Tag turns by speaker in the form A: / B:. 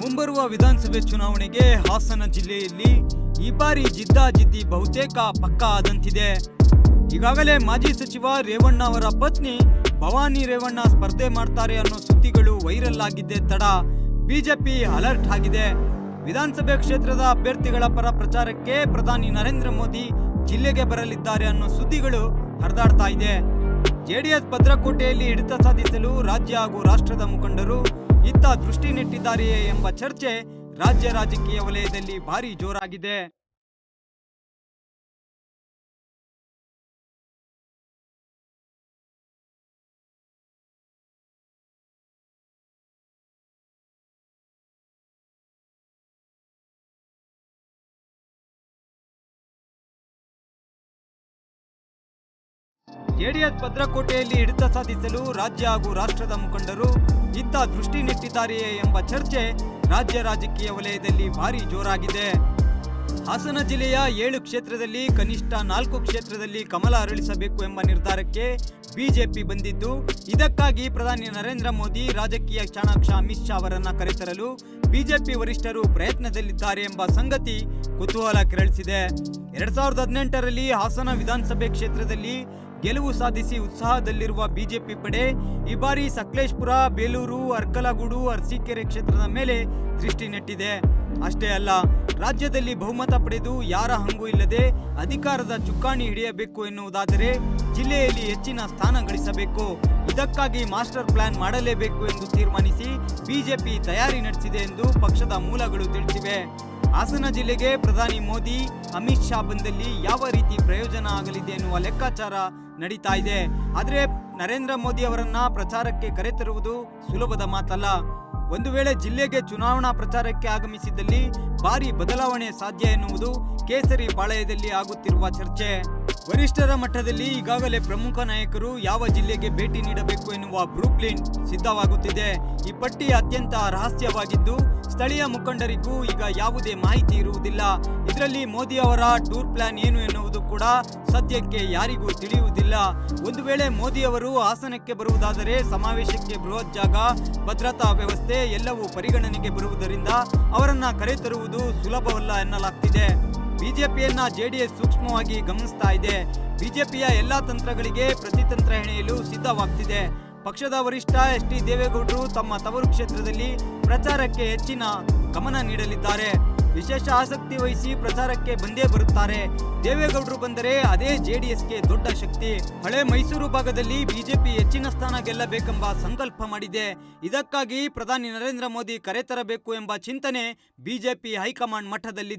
A: ಮುಂಬರುವ ವಿಧಾನಸಭೆ ಚುನಾವಣೆಗೆ ಹಾಸನ ಜಿಲ್ಲೆಯಲ್ಲಿ ಈ ಬಾರಿ ಜಿದ್ದಾಜಿದ್ದಿ ಬಹುತೇಕ ಪಕ್ಕಾ ಆದಂತಿದೆ. ಈಗಾಗಲೇ ಮಾಜಿ ಸಚಿವ ರೇವಣ್ಣ ಅವರ ಪತ್ನಿ ಭವಾನಿ ರೇವಣ್ಣ ಸ್ಪರ್ಧೆ ಮಾಡ್ತಾರೆ ಅನ್ನೋ ಸುದ್ದಿಗಳು ವೈರಲ್ ಆಗಿದ್ದೆ ತಡ. ಬಿಜೆಪಿ ಅಲರ್ಟ್ ಆಗಿದೆ. ವಿಧಾನಸಭೆ ಕ್ಷೇತ್ರದ ಅಭ್ಯರ್ಥಿಗಳ ಪರ ಪ್ರಚಾರಕ್ಕೆ ಪ್ರಧಾನಿ ನರೇಂದ್ರ ಮೋದಿ ಜಿಲ್ಲೆಗೆ ಬರಲಿದ್ದಾರೆ ಅನ್ನೋ ಸುದ್ದಿಗಳು ಹರಿದಾಡ್ತಾ ಇದೆ. ಜೆಡಿಎಸ್ ಭದ್ರಕೋಟೆಯಲ್ಲಿ ಹಿಡಿತ ಸಾಧಿಸಲು ರಾಜ್ಯ ಹಾಗೂ ರಾಷ್ಟ್ರದ ಮುಖಂಡರು ಇತ್ತ ದೃಷ್ಟಿ ನೆಟ್ಟಿದ್ದಾರೆಯೇ ಎಂಬ ಚರ್ಚೆ ರಾಜ್ಯ ರಾಜಕೀಯ ವಲಯದಲ್ಲಿ ಭಾರಿ ಜೋರಾಗಿದೆ. ಜೆಡಿಎಸ್ ಭದ್ರಕೋಟೆಯಲ್ಲಿ ಹಿಡಿತ ಸಾಧಿಸಲು ರಾಜ್ಯ ಹಾಗೂ ರಾಷ್ಟ್ರದ ಮುಖಂಡರು ಇತ್ತ ದೃಷ್ಟಿ ನೆಟ್ಟಿದ್ದಾರೆಯೇ ಎಂಬ ಚರ್ಚೆ ರಾಜ್ಯ ರಾಜಕೀಯ ವಲಯದಲ್ಲಿ ಭಾರಿ ಜೋರಾಗಿದೆ. ಹಾಸನ ಜಿಲ್ಲೆಯ ಏಳು ಕ್ಷೇತ್ರದಲ್ಲಿ ಕನಿಷ್ಠ ನಾಲ್ಕು ಕ್ಷೇತ್ರದಲ್ಲಿ ಕಮಲ ಅರಳಿಸಬೇಕು ಎಂಬ ನಿರ್ಧಾರಕ್ಕೆ ಬಿಜೆಪಿ ಬಂದಿದ್ದು, ಇದಕ್ಕಾಗಿ ಪ್ರಧಾನಿ ನರೇಂದ್ರ ಮೋದಿ ರಾಜಕೀಯ ಚಾಣಾಕ್ಷ ಅಮಿತ್ ಶಾ ಅವರನ್ನ ಕರೆತರಲು ಬಿಜೆಪಿ ವರಿಷ್ಠರು ಪ್ರಯತ್ನದಲ್ಲಿದ್ದಾರೆ ಎಂಬ ಸಂಗತಿ ಕುತೂಹಲ ಕೆರಳಿಸಿದೆ. ಎರಡ್ ಸಾವಿರದ ಹದಿನೆಂಟರಲ್ಲಿ ಹಾಸನ ವಿಧಾನಸಭೆ ಕ್ಷೇತ್ರದಲ್ಲಿ ಗೆಲುವು ಸಾಧಿಸಿ ಉತ್ಸಾಹದಲ್ಲಿರುವ ಬಿಜೆಪಿ ಪಡೆ ಈ ಬಾರಿ ಸಕಲೇಶ್ಪುರ, ಬೇಲೂರು, ಅರ್ಕಲಗೂಡು, ಅರಸೀಕೆರೆ ಕ್ಷೇತ್ರದ ಮೇಲೆ ದೃಷ್ಟಿ ನೆಟ್ಟಿದೆ. ಅಷ್ಟೇ ಅಲ್ಲ, ರಾಜ್ಯದಲ್ಲಿ ಬಹುಮತ ಪಡೆದು ಯಾರ ಹಂಗೂ ಇಲ್ಲದೆ ಅಧಿಕಾರದ ಚುಕ್ಕಾಣಿ ಹಿಡಿಯಬೇಕು ಎನ್ನುವುದಾದರೆ ಜಿಲ್ಲೆಯಲ್ಲಿ ಹೆಚ್ಚಿನ ಸ್ಥಾನ ಗಳಿಸಬೇಕು. ಇದಕ್ಕಾಗಿ ಮಾಸ್ಟರ್ ಪ್ಲಾನ್ ಮಾಡಲೇಬೇಕು ಎಂದು ತೀರ್ಮಾನಿಸಿ ಬಿಜೆಪಿ ತಯಾರಿ ನಡೆಸಿದೆ ಎಂದು ಪಕ್ಷದ ಮೂಲಗಳು ತಿಳಿಸಿವೆ. ಹಾಸನ ಜಿಲ್ಲೆಗೆ ಪ್ರಧಾನಿ ಮೋದಿ, ಅಮಿತ್ ಶಾ ಬಂದಲ್ಲಿ ಯಾವ ರೀತಿ ಪ್ರಯೋಜನ ಆಗಲಿದೆ ಎನ್ನುವ ಲೆಕ್ಕಾಚಾರ ನಡೀತಾ ಇದೆ. ಆದರೆ ನರೇಂದ್ರ ಮೋದಿ ಅವರನ್ನ ಪ್ರಚಾರಕ್ಕೆ ಕರೆತರುವುದು ಸುಲಭದ ಮಾತಲ್ಲ. ಒಂದು ವೇಳೆ ಜಿಲ್ಲೆಗೆ ಚುನಾವಣಾ ಪ್ರಚಾರಕ್ಕೆ ಆಗಮಿಸಿದಲ್ಲಿ ಭಾರಿ ಬದಲಾವಣೆ ಸಾಧ್ಯ ಎನ್ನುವುದು ಕೇಸರಿ ಪಾಳಯದಲ್ಲಿ ಆಗುತ್ತಿರುವ ಚರ್ಚೆ. ವರಿಷ್ಠರ ಮಟ್ಟದಲ್ಲಿ ಈಗಾಗಲೇ ಪ್ರಮುಖ ನಾಯಕರು ಯಾವ ಜಿಲ್ಲೆಗೆ ಭೇಟಿ ನೀಡಬೇಕು ಎನ್ನುವ ಬ್ರೂಕ್ಲಿನ್ ಸಿದ್ಧವಾಗುತ್ತಿದೆ. ಈ ಪಟ್ಟಿ ಅತ್ಯಂತ ರಹಸ್ಯವಾಗಿದ್ದು, ಸ್ಥಳೀಯ ಮುಖಂಡರಿಗೂ ಈಗ ಯಾವುದೇ ಮಾಹಿತಿ ಇರುವುದಿಲ್ಲ. ಇದರಲ್ಲಿ ಮೋದಿ ಅವರ ಟೂರ್ ಪ್ಲಾನ್ ಏನು ಎನ್ನುವುದು ಕೂಡ ಸದ್ಯಕ್ಕೆ ಯಾರಿಗೂ ತಿಳಿಯುವುದಿಲ್ಲ. ಒಂದು ವೇಳೆ ಮೋದಿಯವರು ಹಾಸನಕ್ಕೆ ಬರುವುದಾದರೆ ಸಮಾವೇಶಕ್ಕೆ ಬೃಹತ್ ಜಾಗ, ಭದ್ರತಾ ವ್ಯವಸ್ಥೆ ಎಲ್ಲವೂ ಪರಿಗಣನೆಗೆ ಬರುವುದರಿಂದ ಅವರನ್ನ ಕರೆತರುವುದು ಸುಲಭವಲ್ಲ ಎನ್ನಲಾಗ್ತಿದೆ. ಬಿಜೆಪಿಯನ್ನ ಜೆಡಿಎಸ್ ಸೂಕ್ಷ್ಮವಾಗಿ ಗಮನಿಸ್ತಾ ಇದೆ. ಬಿಜೆಪಿಯ ಎಲ್ಲಾ ತಂತ್ರಗಳಿಗೆ ಪ್ರತಿತಂತ್ರ ಹೆಣೆಯಲು ಸಿದ್ಧವಾಗ್ತಿದೆ. ಪಕ್ಷದ ವರಿಷ್ಠ ಎಸ್ ಟಿ ದೇವೇಗೌಡರು ತಮ್ಮ ತವರು ಕ್ಷೇತ್ರದಲ್ಲಿ ಪ್ರಚಾರಕ್ಕೆ ಹೆಚ್ಚಿನ ಗಮನ ನೀಡಲಿದ್ದಾರೆ. ವಿಶೇಷ ಆಸಕ್ತಿ ವಹಿಸಿ ಪ್ರಚಾರಕ್ಕೆ ಬಂದೇ ಬರುತ್ತಾರೆ. ದೇವೇಗೌಡರು ಬಂದರೆ ಅದೇ ಜೆಡಿಎಸ್ಗೆ ದೊಡ್ಡ ಶಕ್ತಿ. ಹಳೆ ಮೈಸೂರು ಭಾಗದಲ್ಲಿ ಬಿಜೆಪಿ ಹೆಚ್ಚಿನ ಸ್ಥಾನ ಗೆಲ್ಲಬೇಕೆಂಬ ಸಂಕಲ್ಪ ಮಾಡಿದೆ. ಇದಕ್ಕಾಗಿ ಪ್ರಧಾನಿ ನರೇಂದ್ರ ಮೋದಿ ಕರೆತರಬೇಕು ಎಂಬ ಚಿಂತನೆ ಬಿಜೆಪಿ ಹೈಕಮಾಂಡ್ ಮಟ್ಟದಲ್ಲಿದೆ